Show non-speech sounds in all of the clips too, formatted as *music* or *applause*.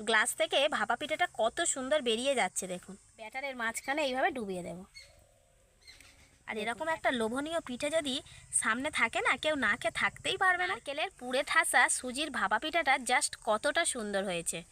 Glass থেকে ভাপা পিঠাটা কত সুন্দর বেরিয়ে যাচ্ছে দেখুন। ব্যাটারের মাঝখানে এইভাবে ডুবিয়ে দেব। আর এরকম একটা লোভনীয় পিঠে যদি সামনে থাকে না কেউ না খেয়ে থাকতেই পারবে না। কেলের পুড়ে ঠাসা সুজির ভাপা পিঠাটা জাস্ট কতটা সুন্দর হয়েছে।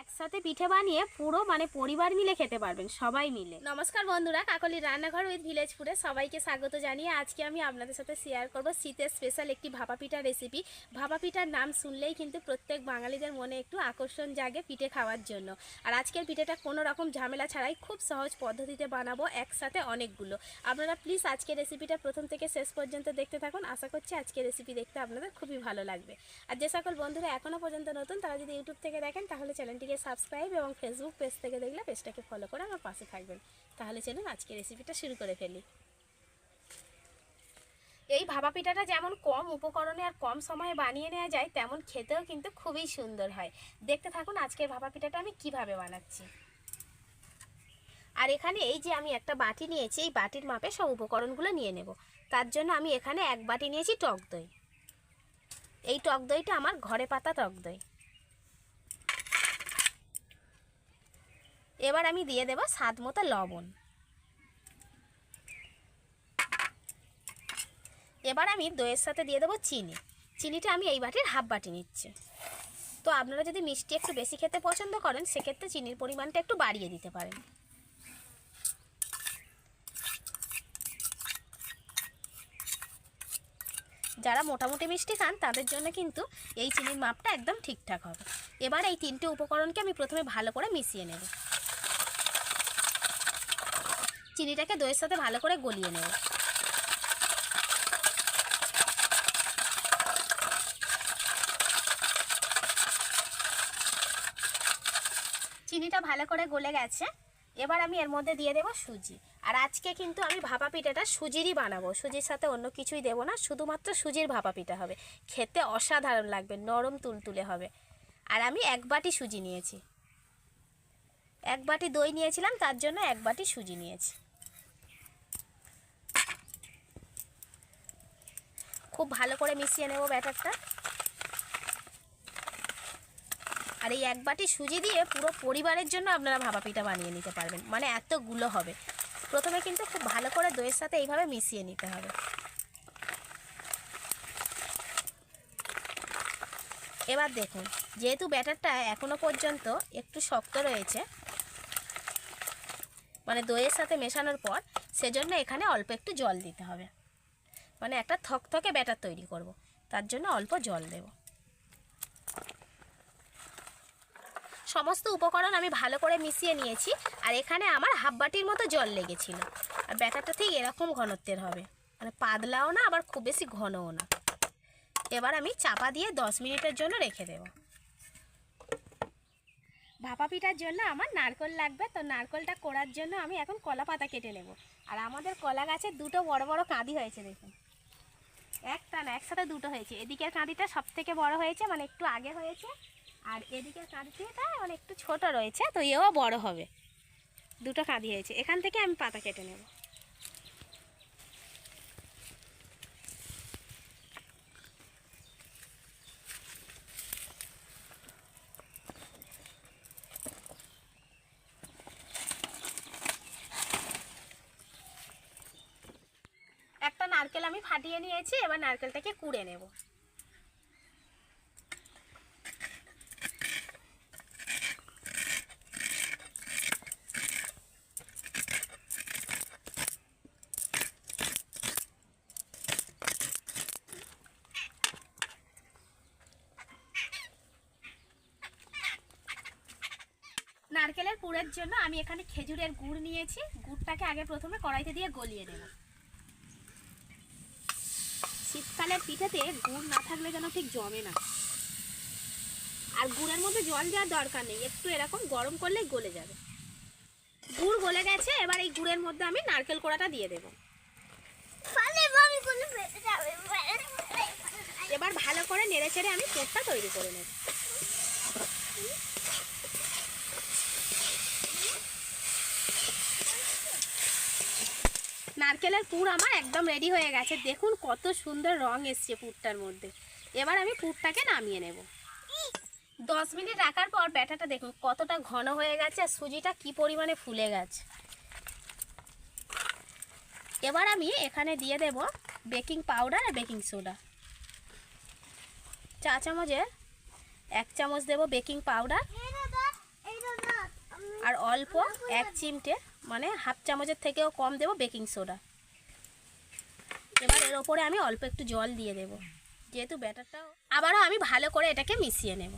একসাথে পিঠে বানিয়ে পুরো মানে পরিবার মিলে খেতে পারবেন, সবাই মিলে। নমস্কার বন্ধুরা, কাকলি রান্নাঘর উইথ ভিলেজ ফুডে সবাইকে স্বাগত জানিয়ে আজকে আমি আপনাদের সাথে শেয়ার করব শীতের স্পেশাল একটি ভাপা পিঠা রেসিপি ভাপা পিঠার নাম শুনলেই কিন্তু প্রত্যেক বাঙালিদের মনে একটু আকর্ষণ জাগে পিঠে খাওয়ার জন্য। আর আজকের পিঠেটা কোনো রকম ঝামেলা ছাড়াই খুব সহজ পদ্ধতিতে বানাবো একসাথে অনেকগুলো। আপনারা প্লিজ আজকের রেসিপিটা প্রথম থেকে শেষ পর্যন্ত দেখতে থাকুন। আশা করছি আজকের রেসিপি দেখতে আপনাদের খুবই ভালো লাগবে। আর যে সকল বন্ধুরা এখনও পর্যন্ত নতুন, তারা যদি ইউটিউব থেকে দেখেন, তাহলে চ্যানেলটিকে সাবস্ক্রাইব এবং ফেসবুক পেজ থেকে দেখলে পেজটাকে ফলো করে আমার পাশে থাকবেন। তাহলে চলুন আজকে রেসিপিটা শুরু করে ফেলি। এই ভাপা পিঠাটা যেমন কম উপকরণে আর কম সময়ে বানিয়ে নেওয়া যায়, তেমন খেতেও কিন্তু খুবই সুন্দর হয়। দেখতে থাকুন আজকের ভাপা পিঠাটা আমি কীভাবে বানাচ্ছি। আর এখানে এই যে আমি একটা বাটি নিয়েছি, এই বাটির মাপে সব উপকরণগুলো নিয়ে নেব। তার জন্য আমি এখানে এক বাটি নিয়েছি টক দই। এই টক দইটা আমার ঘরে পাতা টক দই। এবার আমি দিয়ে দেব স্বাদ মতো লবণ। এবার আমি দইয়ের সাথে দিয়ে দেবো চিনি। চিনিটা আমি এই বাটির হাফ বাটি নিচ্ছি। তো আপনারা যদি মিষ্টি একটু বেশি খেতে পছন্দ করেন, সেক্ষেত্রে চিনির পরিমাণটা একটু বাড়িয়ে দিতে পারেন। যারা মোটামুটি মিষ্টি খান, তাদের জন্য কিন্তু এই চিনির মাপটা একদম ঠিকঠাক হবে। এবার এই তিনটে উপকরণকে আমি প্রথমে ভালো করে মিশিয়ে নেব। চিনিটাকে দইয়ের সাথে ভালো করে গলিয়ে নেব। চিনিটা ভালো করে গলে গেছে। এবার আমি এর মধ্যে দিয়ে দেবো সুজি। আর আজকে কিন্তু আমি ভাপা পিঠাটা সুজিরই বানাবো। সুজির সাথে অন্য কিছুই দেবো না, শুধুমাত্র সুজির ভাপা পিঠা হবে। খেতে অসাধারণ লাগবে, নরম তুলতুলে হবে। আর আমি এক বাটি সুজি নিয়েছি। এক বাটি দই নিয়েছিলাম, তার জন্য এক বাটি সুজি নিয়েছি। খুব ভালো করে মিশিয়ে নেব ব্যাটারটা। আর এই এক বাটি সুজি দিয়ে পুরো পরিবারের জন্য আপনারা ভাপা পিঠা বানিয়ে নিতে পারবেন। মানে এতগুলো হবে। প্রথমে কিন্তু খুব ভালো করে দইয়ের সাথে এইভাবে মিশিয়ে নিতে হবে। এবার দেখুন, যেহেতু ব্যাটারটা এখনও পর্যন্ত একটু শক্ত রয়েছে মানে দইয়ের সাথে মেশানোর পর সেজন্য এখানে অল্প একটু জল দিতে হবে। মানে একটা থকথকে ব্যাটার তৈরি করব। তার জন্য অল্প জল দেবো। সমস্ত উপকরণ আমি ভালো করে মিশিয়ে নিয়েছি, আর এখানে আমার হাফ বাটির মতো জল লেগেছিল। আর ব্যাটারটা ঠিক এরকম ঘনত্বের হবে। মানে পাতলাও না, আবার খুব বেশি ঘনও না। এবার আমি চাপা দিয়ে দশ মিনিটের জন্য রেখে দেব। ভাপা পিঠার জন্য আমার নারকল লাগবে, তো নারকলটা করার জন্য আমি এখন কলা পাতা কেটে নেব। আর আমাদের কলা গাছে দুটো বড় বড় কাঁদি হয়েছে, দেখুন। একটা না, একসাথে দুটো হয়েছে। এদিকের কাঁদিটা সব থেকে বড় হয়েছে মানে একটু আগে হয়েছে, আর এদিকের কাঁদিটা মানে একটু ছোট রয়েছে, তো এও বড় হবে। দুটো কাঁদি হয়েছে। এখান থেকে আমি পাতা কেটে নেব একটা নারকেল আমি ফাটিয়ে নিয়েছি, এবার নারকেলটাকে কুড়ে নেব। নারকেলের পুরের জন্য আমি এখানে খেজুরের গুড় নিয়েছি। গুড়টাকে আগে প্রথমে কড়াইতে দিয়ে গলিয়ে নেব। শীতকালের পিঠেতে গুড় না থাকলে যেন ঠিক জমে না। আর গুড়ের মধ্যে জল দেওয়ার দরকার নেই একটু এরকম গরম করলে গলে যাবে। গুড় গলে গেছে এবার এই গুড়ের মধ্যে আমি নারকেল কোড়াটা দিয়ে দেব। এবার ভালো করে নেড়ে চেড়ে আমি পুরটা তৈরি করে নেব। নারকেলের পুর আমার একদম রেডি হয়ে গেছে। দেখুন কত সুন্দর রং এসছে পুরটার মধ্যে। এবার আমি পুরটাকে নামিয়ে নেব। দশ মিনিট রাখার পর ব্যাটাটা দেখুন কতটা ঘন হয়ে গেছে আর সুজিটা কি পরিমাণে ফুলে গেছে। এবার আমি এখানে দিয়ে দেব বেকিং পাউডার আর বেকিং সোডা। চা চামচের এক চামচ দেব বেকিং পাউডার। আর অল্প এক চিমটে মানে হাফ চামচের থেকেও কম দেব বেকিং সোডা। এবার এর ওপরে আমি অল্প একটু জল দিয়ে দেব। যেহেতু ব্যাটারটাও আবারও আমি ভালো করে এটাকে মিশিয়ে নেব।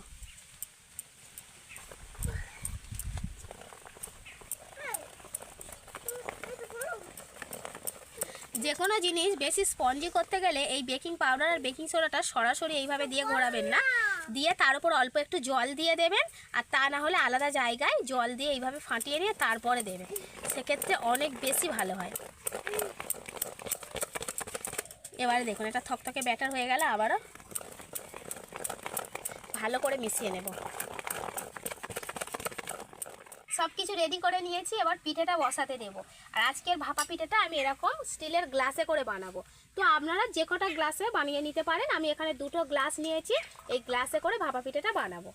যে কোনো জিনিস বেশি স্পঞ্জি করতে গেলে এই বেকিং পাউডার আর বেকিং সোডাটা সরাসরি এইভাবে দিয়ে ঘোরাবেন না। দিয়ে তার উপর অল্প একটু জল দিয়ে দেবেন, আর তা না হলে আলাদা জায়গায় জল দিয়ে এইভাবে ফাটিয়ে নিয়ে তারপরে দেবেন। সেক্ষেত্রে অনেক বেশি ভালো হয়। এবারে দেখুন এটা থকথকে ব্যাটার হয়ে গেল, আবারও ভালো করে মিশিয়ে নেব। সব কিছু রেডি করে নিয়েছি এবার পিঠেটা বসাতে দেব। আর আজকের ভাপা পিঠেটা আমি এরকম স্টিলের গ্লাসে করে বানাবো। তো আপনারা যে কটা গ্লাসে বানিয়ে নিতে পারেন আমি এখানে দুটো গ্লাস নিয়েছি এই গ্লাসে করে ভাপা পিঠেটা বানাবো।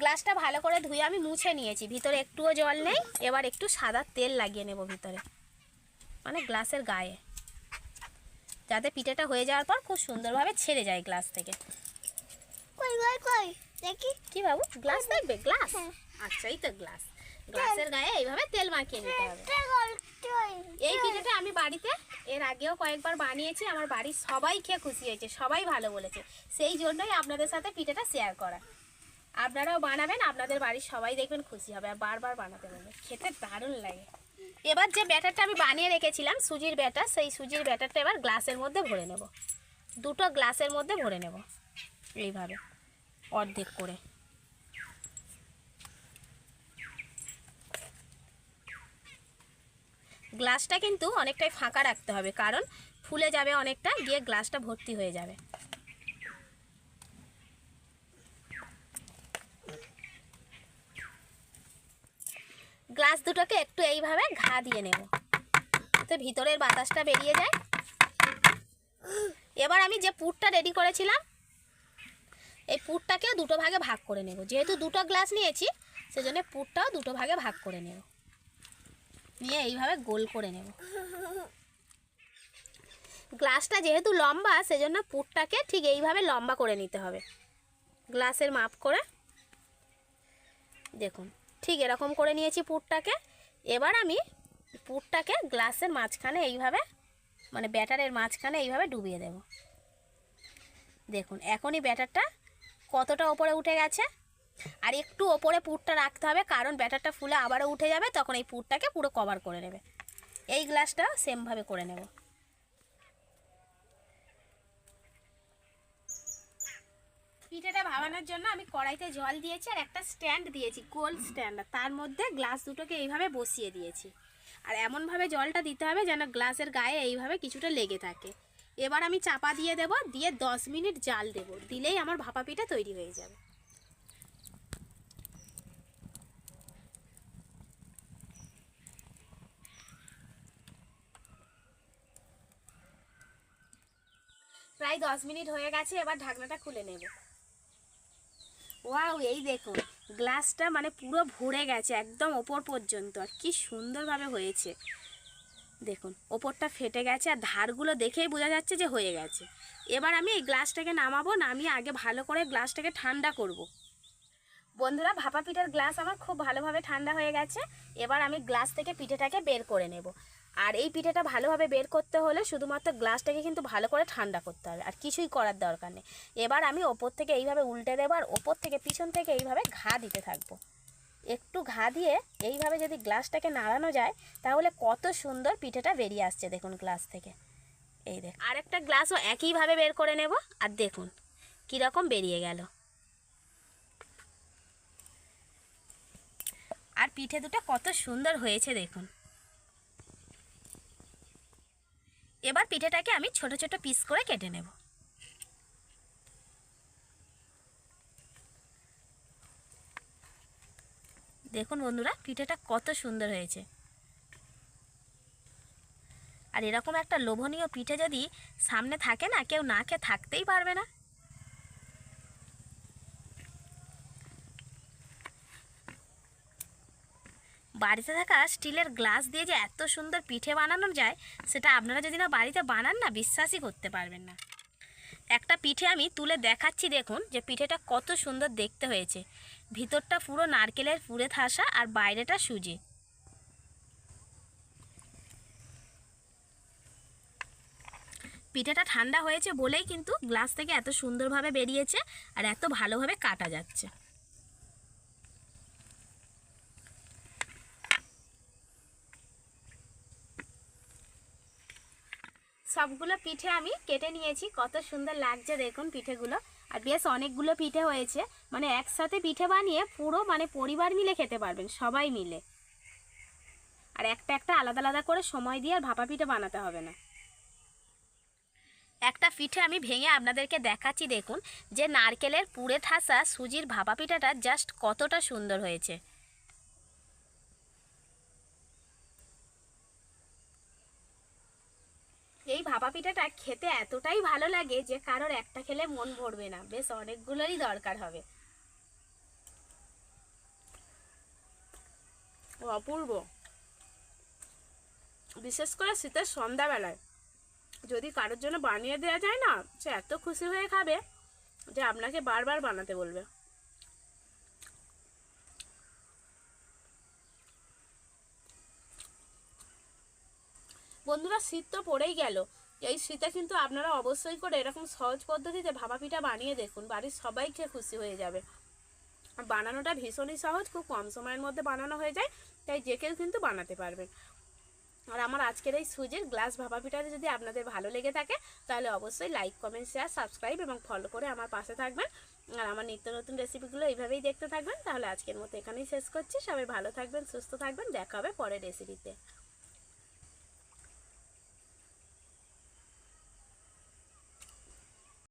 গ্লাসটা ভালো করে ধুয়ে আমি মুছে নিয়েছি ভিতরে একটুও জল নেই এবার একটু সাদা তেল লাগিয়ে নেব ভিতরে মানে গ্লাসের গায়ে। যাতে পিঠেটা হয়ে যাওয়ার পর খুব সুন্দরভাবে ছেড়ে যায় গ্লাস থেকে। দেখি। কি বাবু? গ্লাস দেখবে? গ্লাস? হ্যাঁ। আচ্ছা এই তো গ্লাস। গ্লাসের গায়ে এইভাবে তেল মাখিয়ে নিতে হবে। এই পিঠেটা আমি বাড়িতে, এর আগেও কয়েকবার বানিয়েছি, আমার বাড়ির সবাই খেয়ে খুশি হয়েছে, সবাই ভালো বলেছে। সেই জন্যই আপনাদের সাথে পিঠেটা শেয়ার করা। আপনারাও বানাবেন, আপনাদের বাড়ির সবাই দেখবেন খুশি হবে, আর বারবার বানাতে বলবে। খেতে দারুণ লাগে। এবার যে ব্যাটারটা আমি বানিয়ে রেখেছিলাম, সুজির ব্যাটার, সেই সুজির ব্যাটারটা এবার গ্লাসের মধ্যে ভরে নেব। দুটো গ্লাসের মধ্যে ভরে নেব, এইভাবে, অর্ধেক করে। গ্লাসটা কিন্তু অনেকটাই ফাঁকা রাখতে হবে, কারণ ফুলে যাবে অনেকটা, গিয়ে গ্লাসটা ভর্তি হয়ে যাবে। গ্লাস দুটোকে একটু এইভাবে ঘা দিয়ে নেব তো ভিতরের বাতাসটা বেরিয়ে যায়। এবার আমি যে পুরটা রেডি করেছিলাম, এই পুরটাকেও দুটো ভাগে ভাগ করে নেব। যেহেতু দুটো গ্লাস নিয়েছি, সেজন্য পুরটাও দুটো ভাগে ভাগ করে নেব। নিয়ে এইভাবে গোল করে নেব। *laughs* গ্লাসটা যেহেতু লম্বা, সেজন্য পুরটাকে ঠিক এইভাবে লম্বা করে নিতে হবে। গ্লাসের মাপ করে। দেখুন, ঠিক এরকম করে নিয়েছি পুরটাকে এবার আমি পুরটাকে গ্লাসের মাঝখানে এইভাবে মানে ব্যাটারের মাঝখানে এইভাবে ডুবিয়ে দেব। দেখুন, এখনই ব্যাটারটা কতটা ওপরে উঠে গেছে। আর একটু ওপরে পুরটা রাখতে হবে, কারণ ব্যাটারটা ফুলে আবারও উঠে যাবে, তখন এই পুরটাকে পুরো কভার করে নেবে। এই গ্লাসটা সেমভাবে করে নেব। পিঠেটা ভাবানোর জন্য আমি কড়াইতে জল দিয়েছি আর একটা স্ট্যান্ড দিয়েছি গোল স্ট্যান্ড তার মধ্যে গ্লাস দুটোকে এইভাবে বসিয়ে দিয়েছি। আর এমনভাবে জলটা দিতে হবে যেন গ্লাসের গায়ে এইভাবে কিছুটা লেগে থাকে। এবার আমি চাপা দিয়ে দেব, দিয়ে দশ মিনিট জাল দেব। দিলেই আমার ভাপা পিঠা তৈরি হয়ে যাবে। প্রায় দশ মিনিট হয়ে গেছে, এবার ঢাকনাটা খুলে নেব। ওয়াও, এই দেখুন, গ্লাসটা মানে পুরো ভরে গেছে, একদম ওপর পর্যন্ত, আর কি সুন্দরভাবে হয়েছে। দেখুন, ওপরটা ফেটে গেছে, আর ধারগুলো দেখেই বোঝা যাচ্ছে যে হয়ে গেছে। এবার আমি এই গ্লাসটাকে নামাবো, নামিয়ে আগে ভালো করে গ্লাসটাকে ঠান্ডা করব। বন্ধুরা, ভাপা পিঠার গ্লাস আমার খুব ভালোভাবে ঠান্ডা হয়ে গেছে, এবার আমি গ্লাস থেকে পিঠেটাকে বের করে নেব। আর এই পিঠেটা ভালোভাবে বের করতে হলে শুধুমাত্র গ্লাসটাকে কিন্তু ভালো করে ঠান্ডা করতে হবে আর কিছুই করার দরকার নেই। এবার আমি ওপর থেকে এইভাবে উল্টে দেবো আর ওপর থেকে পিছন থেকে এইভাবে ঘা দিতে থাকব। একটু ঘা দিয়ে এইভাবে যদি গ্লাসটাকে নাড়ানো যায় তাহলে কত সুন্দর পিঠেটা বেরিয়ে আসছে দেখুন গ্লাস থেকে। এই দেখ আরেকটা গ্লাসও একইভাবে বের করে নেব আর দেখুন কীরকম বেরিয়ে গেল। আর পিঠে দুটো কত সুন্দর হয়েছে দেখুন। এবার পিঠেটাকে আমি ছোট ছোট পিস করে কেটে নেব। দেখুন বন্ধুরা, পিঠেটা কত সুন্দর হয়েছে। আর এরকম একটা লোভনীয় পিঠে যদি সামনে থাকে না, কেউ না খেয়ে থাকতেই পারবে না। বাড়িতে থাকা স্টিলের গ্লাস দিয়ে যে এত সুন্দর পিঠে বানানো যায়, সেটা আপনারা যদি না বাড়িতে বানান না, বিশ্বাসই করতে পারবেন না। একটা পিঠে আমি তুলে দেখাচ্ছি দেখুন, যে পিঠেটা কত সুন্দর দেখতে হয়েছে। ভিতরটা পুরো নারকেলের পুরে থাসা আর বাইরেটা সুজি। পিঠেটা ঠান্ডা হয়েছে বলেই কিন্তু গ্লাস থেকে এত সুন্দরভাবে বেরিয়েছে আর এত ভালোভাবে কাটা যাচ্ছে। সবগুলো পিঠে আমি কেটে নিয়েছি। কত সুন্দর লাগছে দেখুন পিঠেগুলো। আর বেশ অনেকগুলো পিঠে হয়েছে। মানে একসাথে পিঠে বানিয়ে পুরো মানে পরিবার মিলে খেতে পারবেন, সবাই মিলে। আর একটা একটা আলাদা আলাদা করে সময় দিয়ে আর ভাপা পিঠে বানাতে হবে না। একটা পিঠে আমি ভেঙে আপনাদেরকে দেখাচ্ছি দেখুন, যে নারকেলের পুড়ে ঠাসা সুজির ভাপা পিঠাটা জাস্ট কতটা সুন্দর হয়েছে। ভাপা পিঠাটা খেতে এতটাই ভালো লাগে যে কারোর একটা খেলে মন ভরবে না। বেশ, অনেকগুলোরই দরকার হবে। অপূর্ব। বিশেষ করে শীতের সন্ধ্যাবেলায়। যদি কারোর জন্য বানিয়ে দেওয়া যায় না, সে এত খুশি হয়ে খাবে যে আপনাকে বারবার বানাতে বলবে। বন্ধুরা শীত তো পড়েই গেল। এই শীতে কিন্তু আপনারা অবশ্যই করে এরকম সহজ পদ্ধতিতে ভাপা পিঠা বানিয়ে দেখুন, বাড়ির সবাই খেয়ে খুশি হয়ে যাবে। বানানোটা ভীষণই সহজ, খুব কম সময়ের মধ্যে বানানো হয়ে যায়, তাই যে কেউ কিন্তু বানাতে পারবেন আর আমার আজকের এই সুজির গ্লাস ভাপা পিঠাটা যদি আপনাদের ভালো লেগে থাকে, তাহলে অবশ্যই লাইক কমেন্ট শেয়ার সাবস্ক্রাইব এবং ফলো করে আমার পাশে থাকবেন। আর আমার নিত্য নতুন রেসিপিগুলো এইভাবেই দেখতে থাকবেন। তাহলে আজকের মতো এখানেই শেষ করছি। সবাই ভালো থাকবেন, সুস্থ থাকবেন। দেখা হবে পরের রেসিপিতে